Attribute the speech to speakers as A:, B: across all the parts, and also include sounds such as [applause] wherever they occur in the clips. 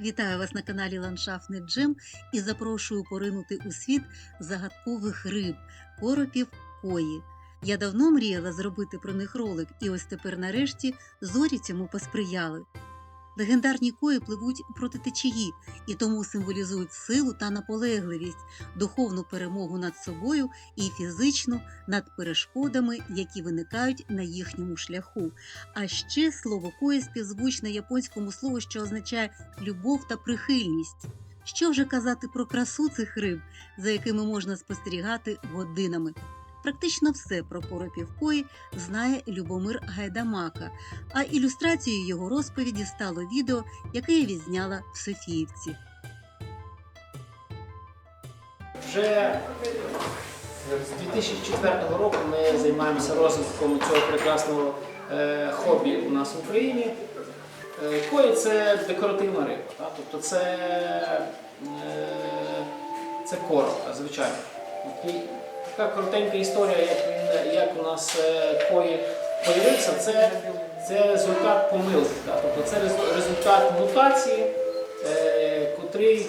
A: Вітаю вас на каналі Ландшафтний Джем і запрошую поринути у світ загадкових риб, коропів кої. Я давно мріяла зробити про них ролик, і ось тепер нарешті зорі цьому посприяли. Легендарні кої пливуть проти течії і тому символізують силу та наполегливість, духовну перемогу над собою і фізичну над перешкодами, які виникають на їхньому шляху. А ще слово кої співзвучне японському слову, що означає любов та прихильність. Що вже казати про красу цих риб, за якими можна спостерігати годинами. Практично все про коропів кої знає Любомир Гайдамака, а ілюстрацією його розповіді стало відео, яке я відзняла в Софіївці.
B: Вже з 2004 року ми займаємося розвитком цього прекрасного е, хобі у нас в Україні. Е, Кої це декоративна риба, так? тобто це, е, це коробка, звичайно. Така коротенька історія, як, він, як у нас е, кої появився, це, це результат помилки. Так? Тобто це результат мутації, е, котрий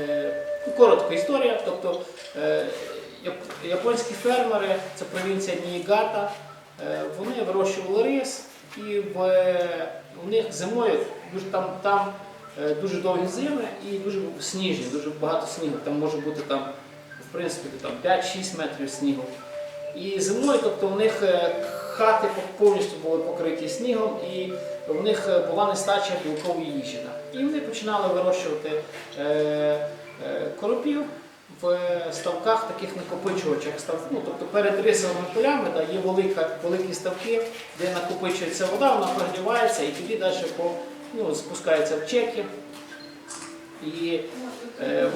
B: Е, ну, Коротка історія. Тобто е, японські фермери, це провінція Ніїгата, е, вони вирощували рис, і в, у них зимою дуже там, там е, дуже довгі зими і дуже сніжні, дуже багато снігу. Там може бути там, в принципі, там 5-6 метрів снігу. І зимою, тобто у них е, хати повністю були покриті снігом, і у них е, була нестача білкової їжі. І вони починали вирощувати е, коропів в ставках, таких накопичувачах став. Ну, тобто перед рисовими полями да, є велика, великі ставки, де накопичується вода, вона прогрівається і тоді далі по, ну, спускається в чеки. І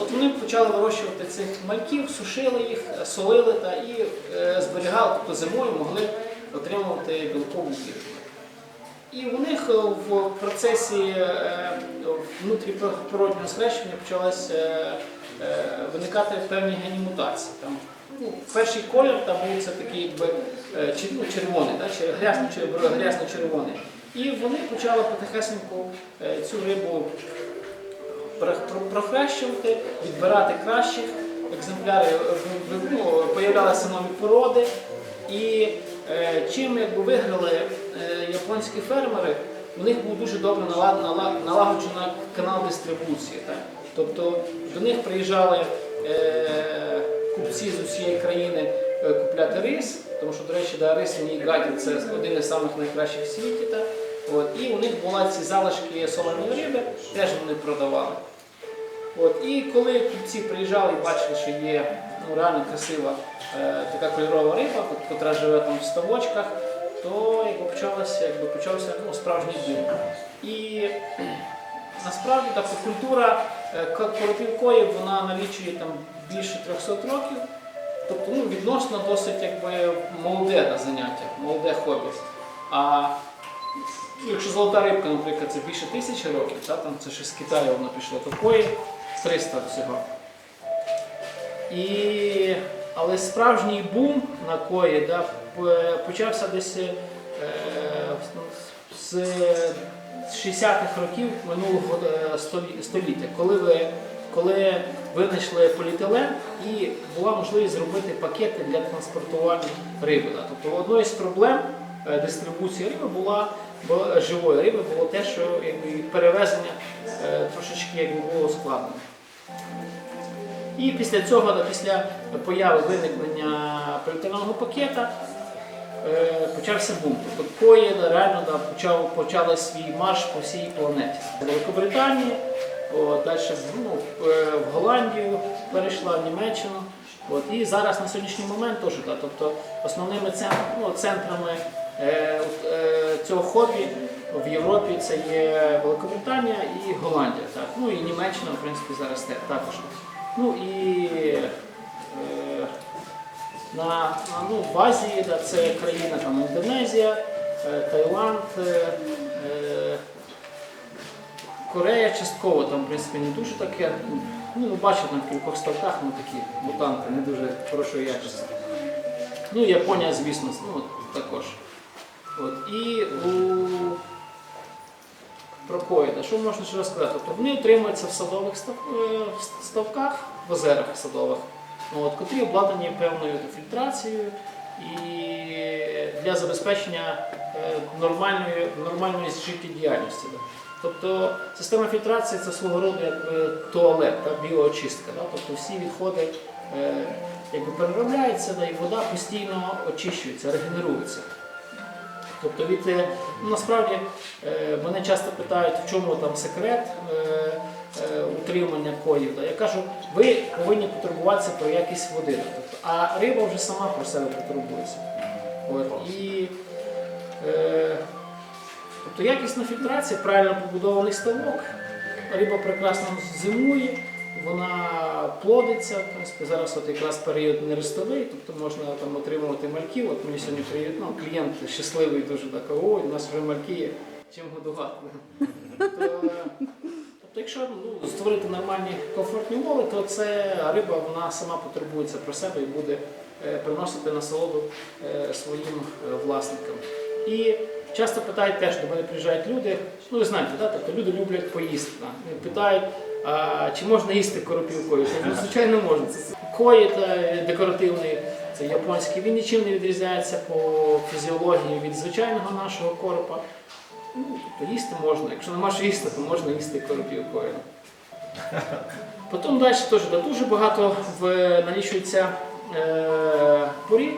B: от вони почали вирощувати цих мальків, сушили їх, е, солили та, і е, зберігали, тобто зимою могли отримувати білкову їжу. І у них е, в процесі е, внутріприроднього схрещення почалось е, е, виникати певні гені мутації. Там, ну, перший колір там був це такий якби, е, ну, червоний, да, грязно- грязно-червоний. І вони почали потихесеньку е, цю рибу прохрещувати, відбирати кращих екземплярів, е, ну, появлялися нові породи. І е, чим якби виграли е, японські фермери, у них був дуже добре нала- нала- налагоджений канал дистрибуції. Так? Тобто до них приїжджали е, купці з усієї країни е, купляти рис, тому що, до речі, да, рис в Нігаті це один із самих найкращих в світі. Так? От, і у них була ці залишки соленої риби, теж вони продавали. От, і коли купці приїжджали і бачили, що є ну, реально красива е, така кольорова риба, яка живе там в ставочках, то якби, почалося, якби, почався ну, справжній бум. І насправді тобто, культура е, ко- вона налічує там, більше 300 років. Тобто ну, відносно досить якби, молоде заняття, молоде хобі. А Якщо золота рибка, наприклад, це більше тисячі років, та, там це ще з Китаю воно пішло, то кої 300 всього. І, але справжній бум на кої да, почався десь е, з 60-х років минулого е, століття, коли, ви, коли винайшли поліетилен і була можливість зробити пакети для транспортування риби. Да. Тобто одною з проблем е, дистрибуції риби була живої риби було те, що якби, перевезення е, трошечки якби, було складно. І після цього, після появи виникнення поліетиленового пакета, е, почався бум. Тобто кої реально да, почав, почали свій марш по всій планеті. Великобританії, далі ну, е, в Голландію перейшла, в Німеччину. От, і зараз на сьогоднішній момент теж, да, тобто основними центрами, ну, центрами цього хобі в Європі це є Великобританія і Голландія. Так. Ну і Німеччина, в принципі, зараз також. Ну і е, на, ну, в Азії да, це країна там, Індонезія, е, Таїланд, е, е, Корея частково, там, в принципі, не дуже таке. Ну, бачите, там в кількох ставках ну, такі мутанти, не дуже хорошої якості. Ну, Японія, звісно, ну, також. От. І у про коїда, що можна ще розказати? Тобто вони утримуються в садових е, ставках, в озерах садових, от, котрі обладнані певною фільтрацією і для забезпечення е, нормальної, нормальної життєдіяльності. Да. Тобто система фільтрації це свого роду якби туалет, так, біоочистка. Да? Тобто всі відходи е, якби переробляються, да, і вода постійно очищується, регенерується. Тобто від, ну, насправді е, мене часто питають, в чому там секрет е, е, утримання коїв. Я кажу, ви повинні потурбуватися про якість води. Тобто, а риба вже сама про себе потурбується. От, і, е, тобто якісна фільтрація, правильно побудований ставок, риба прекрасно зимує, вона плодиться. В принципі, зараз от якраз період нерестовий, тобто можна там отримувати мальки. От мені сьогодні приїхав ну, клієнт щасливий дуже так, ой, у нас вже мальки є, чим годувати. [laughs] Тобто, Тобто, якщо ну, створити нормальні комфортні умови, то це риба вона сама потурбується про себе і буде е, приносити насолоду е, своїм е, власникам. І часто питають теж, до мене приїжджають люди, ну ви знаєте, да? тобто люди люблять поїсти. Да? Питають, а, чи можна їсти коропів кої? Ну, звичайно, можна. Кої та декоративний, це японський, він нічим не відрізняється по фізіології від звичайного нашого коропа. Ну, тобто їсти можна. Якщо нема що їсти, то можна їсти коропів коїна. Потім далі теж дуже багато в, налічується е, порід,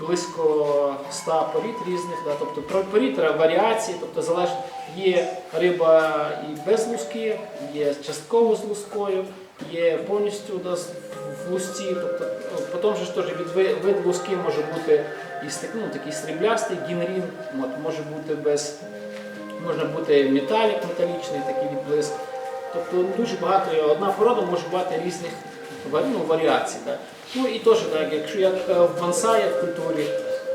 B: близько 100 порід різних. Да, тобто порід е, варіації, тобто залежить, є риба і без луски, є частково з лускою, є повністю в лусці. Тобто, ну, потім ж від вид луски може бути і ну, такий сріблястий гінрін, от, може бути без Можна бути металік металічний, такий відблиск. Тобто дуже багато, одна порода може мати різних ну, варіацій. Так. Ну і теж так, якщо як е, в бонсаї в культурі,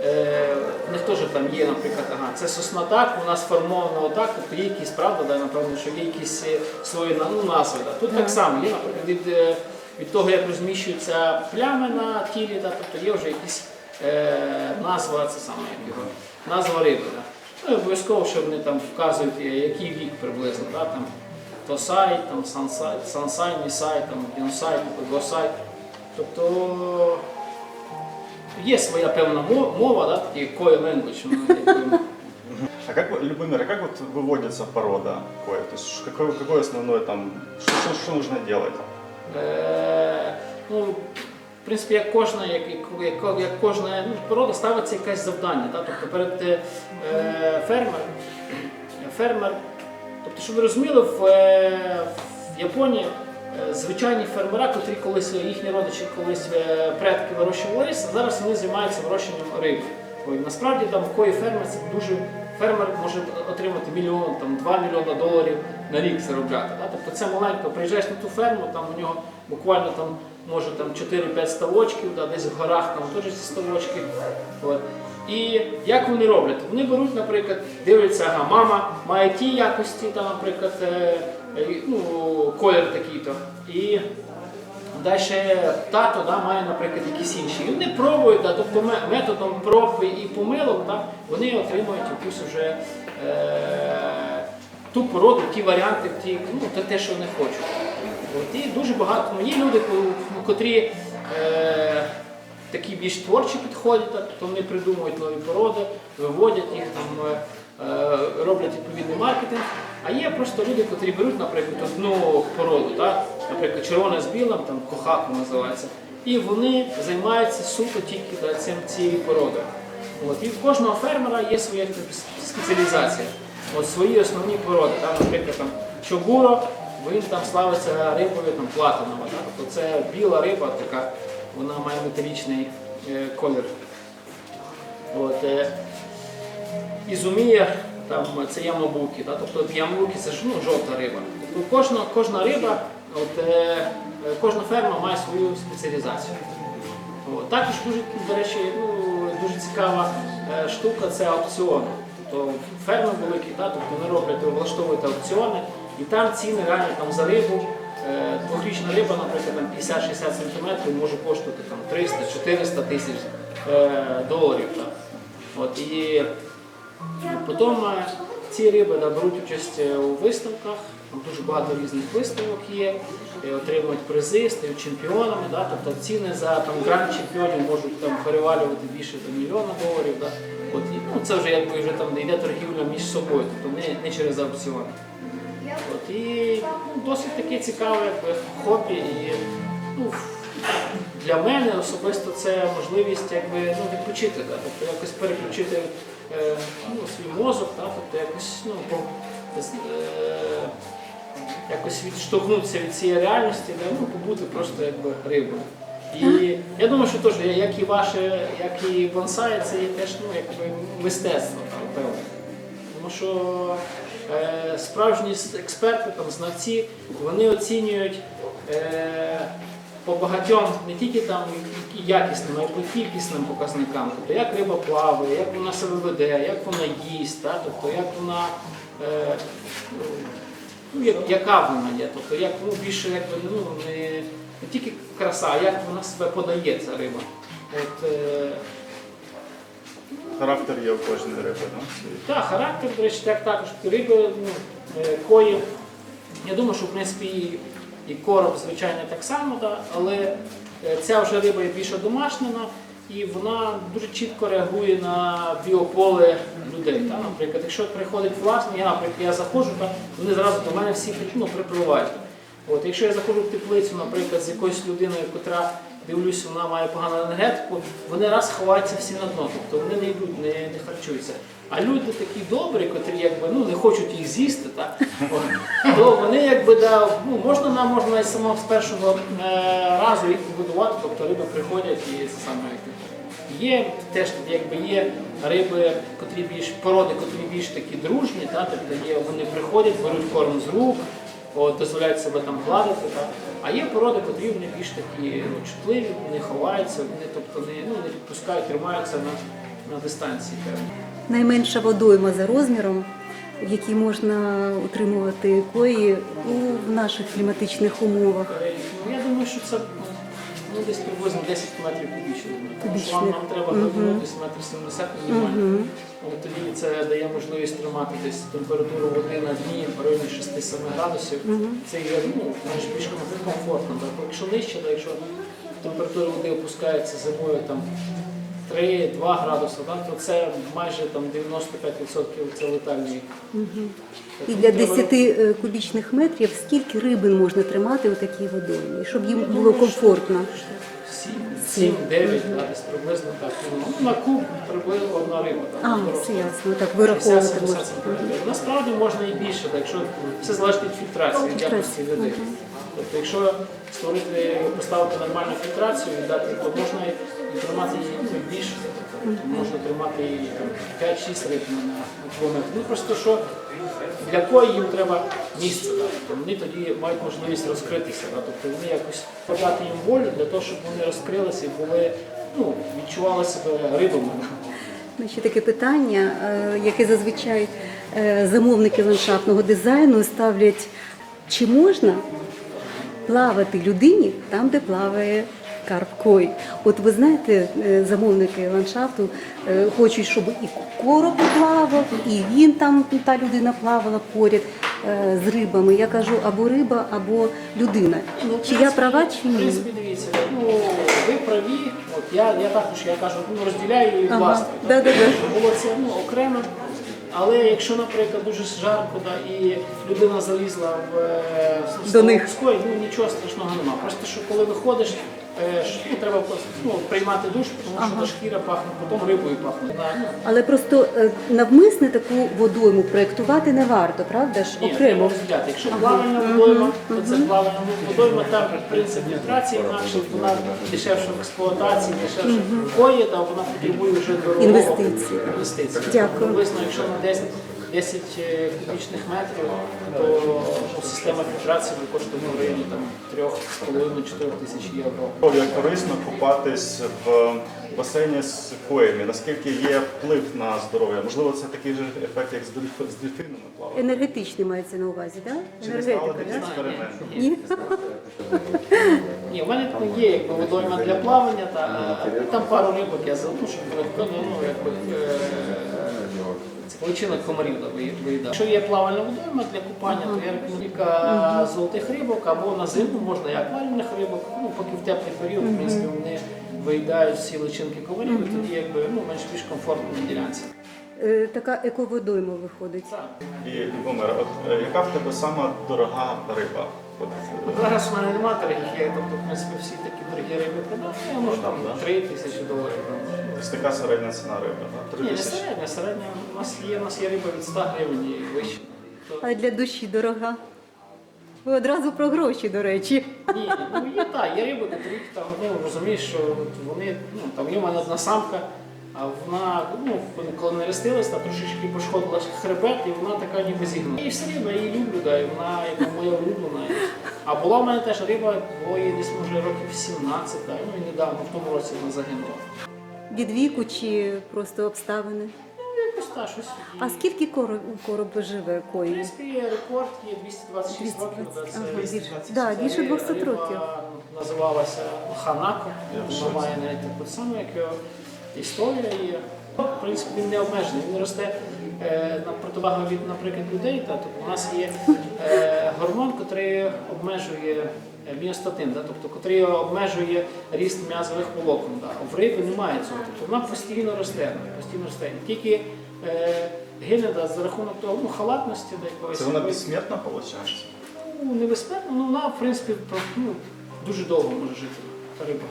B: в них теж там є, наприклад, ага, це сосна так, вона сформована отак, тобто є якісь, правда, да, напевно, що є якісь е, свої ну, назви. Да. Тут так само є, наприклад, від, е, від того, як розміщуються плями на тілі, да, тобто є вже якісь е, назва, це саме як його, назва риби. Да. Ну, обов'язково, що вони там вказують, е, який вік приблизно, да, там, Тосай, там, Сансай, Сансай, Нісай, там, Бінсай, Госай. Тобто є своя певна мова, да, такі кой language. ну,
C: А как, Любомир, а как вот выводится порода кое? То есть ш- какое, какое основное там, что, что, что нужно делать?
B: Е, ну, в принципі, як кожна, як, як, як, кожна ну, порода ставиться якесь завдання. Да? Тобто перед е, фермер, фермер, тобто, щоб ви розуміли, в, е, в Японії звичайні фермера, котрі колись їхні родичі колись е, предки вирощували рис, зараз вони займаються вирощенням риби. Насправді там в кої фермер це дуже фермер може отримати мільйон, там 2 мільйони доларів на рік заробляти. Да? Тобто це маленько, приїжджаєш на ту ферму, там у нього буквально там може там 4-5 ставочків, да, десь в горах там теж ці ставочки. От. І як вони роблять? Вони беруть, наприклад, дивляться, ага, мама має ті якості, там, наприклад, е, е, ну, колір такий-то. І Далі тато да, має, наприклад, якісь інші. І вони пробують, да, тобто методом проб і помилок да, вони отримують якусь вже е, ту породу, ті варіанти, ті, ну, те, що вони хочуть. От, і дуже багато. Ну, є люди, котрі е, такі більш творчі підходять, тобто вони придумують нові породи, виводять їх там. е, е, Роблять відповідний маркетинг, а є просто люди, котрі беруть, наприклад, одну породу, так? наприклад, червоне з білим, там кохаку називається, і вони займаються суто тільки да, цим, цією породою. От, і в кожного фермера є своя спеціалізація, от свої основні породи. Там, наприклад, там, чогуро, він там славиться рибою там, платинова. Тобто це біла риба, така, вона має металічний е, колір. От, е, Ізумія, там це ямабуки, да? тобто от ямабуки це ж ну, жовта риба. Тобто кожна, кожна риба, от, е, кожна ферма має свою спеціалізацію. От. Також дуже, до речі, ну, дуже цікава штука це аукціони. Тобто ферми великі, да? тобто вони роблять, влаштовують аукціони, і там ціни реально там, за рибу. Е, Двохрічна риба, наприклад, 50-60 см може коштувати 300-400 тисяч е, доларів. От, і Потім е, ці риби да, беруть участь у виставках, там дуже багато різних виставок є, отримують призи, стають чемпіонами. Да, тобто ціни за там, гранд чемпіонів можуть там, перевалювати більше до мільйона доларів. Да. От, і, ну, це вже якби вже там йде торгівля між собою, тобто не, не через аукціон. От, і ну, досить таке цікаве якби, хобі. І, ну, для мене особисто це можливість якби, ну, відпочити, да, тобто якось переключити е, ну, свій мозок, да, тобто якось, ну, по, е, якось відштовхнутися від цієї реальності, да, ну, побути просто якби рибою. І я думаю, що теж, як і ваше, як і бонсай, це є теж ну, якби мистецтво, там, певне. Тому що справжні експерти, там, знавці, вони оцінюють е, по багатьом не тільки там якісним, а й по кількісним показникам. Тобто як риба плаває, як вона себе веде, як вона їсть, та? тобто як вона. Е, ну, як- яка вона є, тобто як ну, більше якби, ну, не, не тільки краса, а як вона себе подає, ця риба. От, е,
C: Характер є у кожної риби, да? свій?
B: Так, характер, до речі, так також риби, ну, е, кої. Я думаю, що в принципі і, короб, звичайно, так само, да, але е, ця вже риба є більш домашнена і вона дуже чітко реагує на біополе людей. Та? Наприклад, якщо приходить власник, я, наприклад, я заходжу, та, вони зразу до мене всі ну, припливають. От, якщо я заходжу в теплицю, наприклад, з якоюсь людиною, яка дивлюсь, вона має погану енергетику, вони раз ховаються всі на дно, тобто вони не йдуть, не, не харчуються. А люди такі добрі, котрі якби, ну, не хочуть їх з'їсти, так? То вони якби да, ну, можна нам можна навіть самого з першого е, разу їх побудувати, тобто риби приходять і це саме. Є теж якби є риби, котрі більш породи, котрі більш такі дружні, та, тобто є, вони приходять, беруть корм з рук, от, дозволяють себе там гладити. Так? А є породи, котрі вони більш такі ну, чутливі, вони ховаються, вони тобто не, ну, не відпускають, тримаються на, на дистанції.
D: Найменша водойма за розміром, в якій можна утримувати кої у наших кліматичних умовах.
B: Е, Ну, я думаю, що це ну, десь приблизно 10 метрів кубічних. Тому що Вам нам треба глибину десь метр 70 мінімально. Тоді це дає можливість тримати десь температуру води на дні в районі 6-7 градусів. Це є ну, більш комфортно. Так? Якщо нижче, то якщо температура води опускається зимою там 3-2 градуси, так, то це майже там 95% це летальний.
D: І для 10 е, кубічних метрів скільки рибин можна тримати у такій водоймі, щоб їм було комфортно.
B: 7-9, да, десь приблизно так. Ну, на куб приблизно одна риба.
D: А,
B: там,
D: все ясно, так вираховувати можна.
B: Насправді можна і більше, так, якщо все залежить від фільтрації, від якості води. Тобто, якщо створити, поставити нормальну фільтрацію, дати, то можна і і тримати її ну, більше. Можна тримати і 5-6 риб на, кілометр. Ну просто що для кої їм треба місце, да. тобто вони тоді мають можливість розкритися. Да. Тобто вони якось подати їм волю для того, щоб вони розкрилися і були, ну, відчували себе рибами.
D: Ну, Ще таке питання, е, яке зазвичай е, замовники ландшафтного дизайну ставлять, чи можна плавати людині там, де плаває карп кой. От ви знаєте, е, замовники ландшафту е, хочуть, щоб і короб плавав, і він там, та людина плавала поряд е, з рибами. Я кажу, або риба, або людина.
B: Ну, в
D: Чи я права, чи
B: В принципі, дивіться, ну ви праві. От я, я також я кажу, ну розділяю її
D: Ага,
B: власне.
D: да-да-да.
B: Було це ну, окремо. Але якщо, наприклад, дуже жарко да, і людина залізла в е, в
D: До них.
B: столовської, ну нічого страшного немає. Просто що коли виходиш, е, ш- ну, треба ну, приймати душ, тому що та шкіра пахне, потім рибою пахне.
D: Але просто е, навмисне таку водойму проєктувати не варто, правда ж?
B: Ні, треба
D: Окремо.
B: розділяти. Якщо плавальна водойма, то це плавальна водойма, там принцип фільтрації інакше, вона дешевша в експлуатації, дешевше кої, та вона потребує вже дорогого
D: Інвестицій.
B: інвестицій.
D: Дякую.
B: Приблизно, якщо на 10, 10 е, кубічних метрів, то ну, система фільтрації коштує в районі 3,5-4 тисяч євро.
C: Як корисно купатись в басейні з коями? Наскільки є вплив на здоров'я? Можливо, це такий же ефект, як з дельф- з дельфінами плавати?
D: Енергетичний мається на увазі, так?
C: Чи не стало
D: Енергетика,
C: такий?
D: Ні?
B: Ні, в мене там є якби водойма для плавання, та, е, там пару рибок я залишу, щоб ну, якби, е, личинок комарів да, ви- виїдав. Якщо є плавальна водойма для купання, то я рекомендую кілька золотих рибок або на зиму можна і акваріумних рибок, ну, поки в теплий період, в принципі, вони виїдають всі личинки комарів, і тоді якби, ну, менш більш комфортно на ділянці.
D: Е, Така еководойма виходить.
B: Так.
C: І Любомир, от е, яка в тебе сама дорога риба?
B: Ну, Зараз в мене немає дорогих, я, тобто, в принципі, всі такі дорогі риби продав, я можу там
C: да?
B: 3 тисячі доларів. там.
C: ось така середня ціна риби, так?
B: Ні, не середня, середня. У нас є, у нас є риба від 100 гривень і вище. То-
D: А для душі дорога. Ви одразу про гроші, до речі.
B: Ні, ну є так, є риби, котрих там, ну розумієш, що от вони, ну там є в мене одна самка, а вона, ну, коли не рестилась, та трошечки пошкодила хребет, і вона така ніби зігнула. І все рівно, її люблю, да, і вона як моя улюблена. А була в мене теж риба, було їй десь може років 17, да, ну і недавно, в тому році вона загинула.
D: Від віку чи просто обставини.
B: Ну, якось так, щось.
D: А скільки короб, короб живе
B: В принципі, рекорд є 226 років. да, це
D: Ага, більше,
C: 227.
D: да, більше 200 років.
B: Називалася Ханако. Вона має навіть таку саму, як його історія є. В принципі, він не обмежений. Він росте е, на противагу від, наприклад, людей. Та, тобто у нас є е, гормон, який обмежує е, міостатин, тобто який обмежує ріст м'язових волокон. В риби немає цього. Тобто вона постійно росте, постійно росте. І Тільки е, гине за рахунок того, ну, халатності до якоїсь.
C: Це вона безсмертна, виходить?
B: Ну, небезпечно, ну вона, в принципі, ну, дуже довго може жити риба.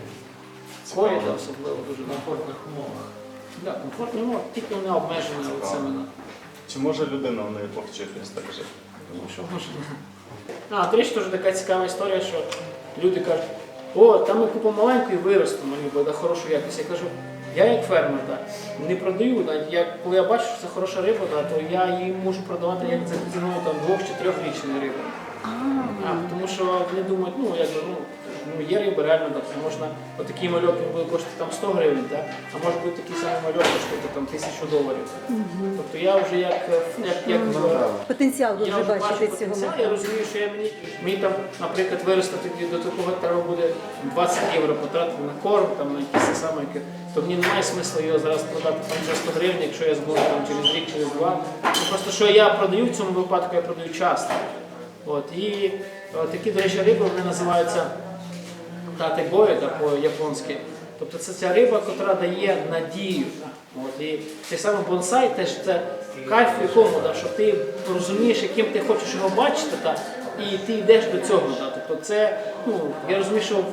B: Кої особливо дуже в комфортних умовах. Так, комфортні умови, тільки вона обмежена
C: Цікаво.
B: оцими.
C: Чи може людина в неї повчитись так жити?
B: Ну, що може. А, до речі, теж така цікава історія, що люди кажуть, о, там ми купимо маленьку і виростемо, мені буде хорошу якість. Я кажу, я як фермер, да, не продаю, да, я, коли я бачу, що це хороша риба, да, то я її можу продавати як за ціною там, двох чи трьохрічної риби. А, тому що вони думають, ну якби ну, ну є риба, реально так, можна отакий мальок він буде коштувати там 100 гривень, так? а може бути такий самий мальок коштувати там тисячу доларів. Тобто я вже як, е, як, як е,
D: Потенціал
B: я
D: вже бачите цього.
B: потенціал, я розумію, що я мені, мені там, наприклад, вирости тоді до такого треба буде 20 євро потратити на корм, там на якісь саме, то мені немає смислу його зараз продати там за 100 гривень, якщо я зможу там через рік, через два. Ну, просто що я продаю в цьому випадку, я продаю часто. От, і е, такі, до речі, риби вони називаються татегої да, по-японськи. Тобто це ця риба, яка дає надію. От, і цей самий бонсай теж це кайф в якому, да, що ти розумієш, яким ти хочеш його бачити, та, і ти йдеш до цього. Да. Тобто це, ну, я розумію, що в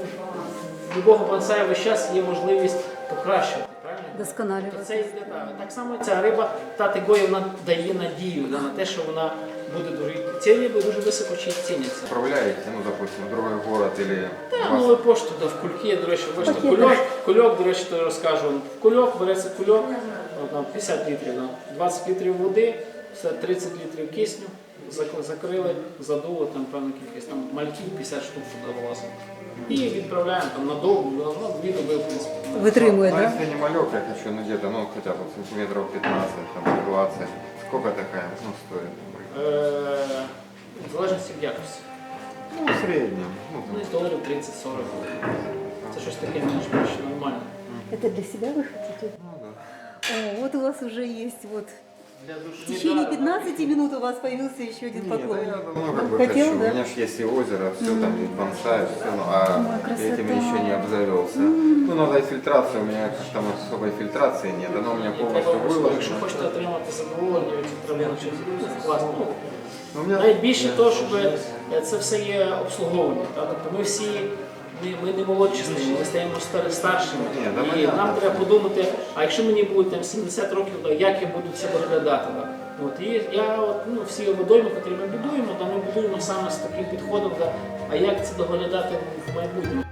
B: будь-якого бонсаю весь час є можливість покращувати.
D: Досконалювати.
B: це йде так. Само ця риба, та тегоя, вона дає надію да, на те, що вона буде дуже. Ці риби дуже високо чи- ціняться.
E: Отправляете, ну, допустим, в другой город или
B: Та,
E: у вас-
B: новою пошту, да, в кульки, до речі, бачите,
D: Пакети.
B: кульок, кульок, до речі, то розкажу. В кульок береться кульок, от, там, 50 літрів, да, 20 літрів води, все 30 літрів кисню, зак- закрили, задуло, там певна кількість, там мальків 50 штук туди влазить. І відправляємо там на довгу, на на дві доби, в принципі.
D: Витримує,
E: Ну,
D: так?
E: если не малек, я хочу, ну, где-то, ну, хотя бы сантиметров 15, там, 20. Сколько такая, ну, стоит?
B: Е, в залежності від якості.
E: Ну, в среднем. Ну,
B: Ну, десь доларів 30-40. Це щось таке більш нормальне.
D: Это для себя вы хотите?
E: ну, да.
D: О, вот у вас уже есть вот.
B: Для
D: В
B: душі,
D: течение
B: да,
D: 15 минут у вас появился еще один
E: Нет, да
D: поклонник.
E: я давно как бы
D: Хотел,
E: хочу.
D: да?
E: У меня же есть и озеро, все там, и бонсай, все, ну, а
D: Ой, красота.
E: этим еще не обзавелся. Ну, надо и фильтрация, у меня там особой фильтрации нет, оно у меня
B: І
E: полностью
B: треба обов'язково, Якщо
E: выложено.
B: хочете отримати задоволення від цих треба навчитися класно.
E: Ну, у меня
B: Навіть більше того, щоб е, це все є обслуговування. Так? Тобто ми всі ми, ми не молодші стаємо, ми стаємо стар- старшими.
E: Ні, да,
B: і
E: понятно.
B: нам треба подумати, а якщо мені буде там 70 років, то як я буду це виглядати. да? От, і я от, ну, всі водойми, які ми будуємо, то ми будуємо саме з таким підходом, да, а як це доглядати в майбутньому.